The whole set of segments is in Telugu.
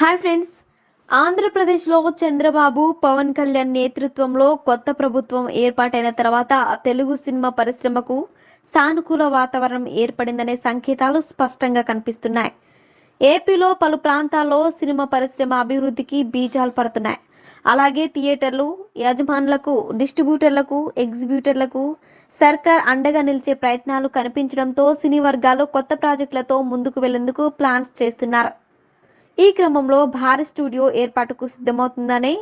Hi friends. ఆంధ్రప్రదేశ్లో చంద్రబాబు పవన్ కళ్యాణ్ నేతృత్వంలో కొత్త ప్రభుత్వం ఏర్పాటైన తర్వాత తెలుగు సినిమా పరిశ్రమకు సానుకూల వాతావరణం ఏర్పడిందనే సంకేతాలు స్పష్టంగా కనిపిస్తున్నాయి. ఏపీలో పలు ప్రాంతాల్లో సినిమా పరిశ్రమ అభివృద్ధికి బీజాలు పడుతున్నాయి. అలాగే థియేటర్లు యజమానులకు డిస్ట్రిబ్యూటర్లకు ఎగ్జిబ్యూటర్లకు సర్కార్ అండగా నిలిచే ప్రయత్నాలు కనిపించడంతో సినీ వర్గాలు కొత్త ప్రాజెక్టులతో ముందుకు వెళ్ళేందుకు ప్లాన్స్ చేస్తున్నారు. ఈ క్రమంలో భారీ స్టూడియో ఏర్పాటుకు సిద్ధమవుతుందనే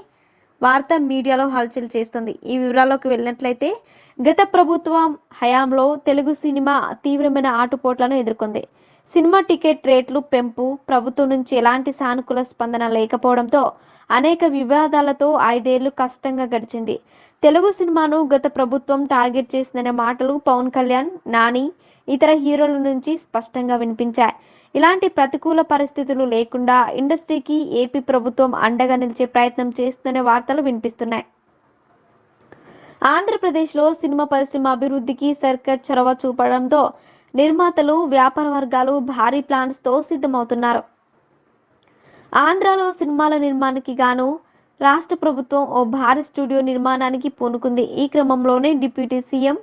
వార్త మీడియాలో హల్చల్ చేస్తుంది. ఈ వివరాల్లోకి వెళ్ళినట్లయితే గత ప్రభుత్వం హయాంలో తెలుగు సినిమా తీవ్రమైన ఆటుపోట్లను ఎదుర్కొంది. సినిమా టికెట్ రేట్లు పెంపు ప్రభుత్వం నుంచి ఎలాంటి సానుకూల స్పందన లేకపోవడంతో అనేక వివాదాలతో ఐదేళ్ళు కష్టంగా గడిచింది. తెలుగు సినిమాను గత ప్రభుత్వం టార్గెట్ చేసిందనే మాటలు పవన్ కళ్యాణ్ నాని ఇతర హీరోల నుంచి స్పష్టంగా వినిపించాయి. ఇలాంటి ప్రతికూల పరిస్థితులు లేకుండా ఇండస్ట్రీకి ఏపీ ప్రభుత్వం అండగా నిలిచే ప్రయత్నం చేస్తుందనే వార్తలు వినిపిస్తున్నాయి. ఆంధ్రప్రదేశ్లో సినిమా పరిశ్రమ అభివృద్ధికి సర్కార్ చొరవ చూపడంతో నిర్మాతలు వ్యాపార వర్గాలు భారీ ప్లాన్స్తో సిద్ధమవుతున్నారు. ఆంధ్రాలో సినిమాల నిర్మాణానికి గాను రాష్ట్ర ప్రభుత్వం ఓ భారీ స్టూడియో నిర్మాణానికి పూనుకుంది. ఈ క్రమంలోనే డిప్యూటీ సీఎం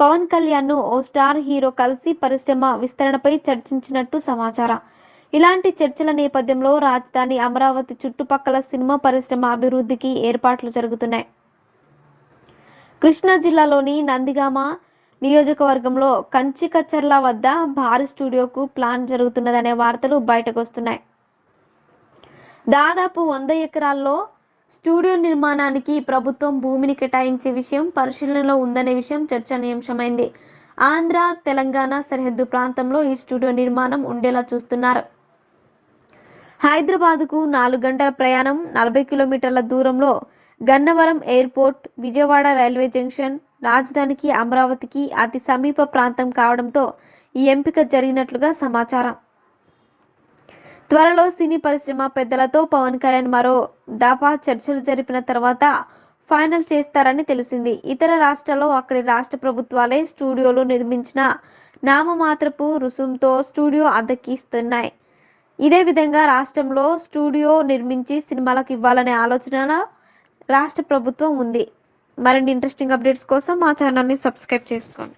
పవన్ కళ్యాణ్ను ఓ స్టార్ హీరో కలిసి పరిశ్రమ విస్తరణపై చర్చించినట్టు సమాచారం. ఇలాంటి చర్చల నేపథ్యంలో రాజధాని అమరావతి చుట్టుపక్కల సినిమా పరిశ్రమ అభివృద్ధికి ఏర్పాట్లు జరుగుతున్నాయి. కృష్ణా జిల్లాలోని నందిగామ నియోజకవర్గంలో కంచికచర్ల వద్ద భారీ స్టూడియోకు ప్లాన్ జరుగుతున్నదనే వార్తలు బయటకు వస్తున్నాయి. దాదాపు వంద ఎకరాల్లో స్టూడియో నిర్మాణానికి ప్రభుత్వం భూమిని కేటాయించే విషయం పరిశీలనలో ఉందనే విషయం చర్చనీయాంశమైంది. ఆంధ్ర తెలంగాణ సరిహద్దు ప్రాంతంలో ఈ స్టూడియో నిర్మాణం ఉండేలా చూస్తున్నారు. హైదరాబాద్కు నాలుగు గంటల ప్రయాణం నలభై కిలోమీటర్ల దూరంలో Gannavaram airport Vijayawada railway junction రాజధానికి అమరావతికి అతి సమీప ప్రాంతం కావడంతో ఈ ఎంపిక జరిగినట్లుగా సమాచారం. త్వరలో సినీ పరిశ్రమ పెద్దలతో పవన్ కళ్యాణ్ మరో దాపా చర్చలు జరిపిన తర్వాత ఫైనల్ చేస్తారని తెలిసింది. ఇతర రాష్ట్రాల్లో అక్కడి రాష్ట్ర ప్రభుత్వాలే స్టూడియోలు నిర్మించిన నామమాత్రపు రుసుంతో స్టూడియో అద్దెకిస్తున్నాయి. ఇదే విధంగా రాష్ట్రంలో స్టూడియో నిర్మించి సినిమాలకు ఇవ్వాలనే ఆలోచన రాష్ట్ర ప్రభుత్వం ఉంది. మరిన్ని ఇంట్రెస్టింగ్ అప్డేట్స్ కోసం మా ఛానల్ని సబ్స్క్రైబ్ చేసుకోండి.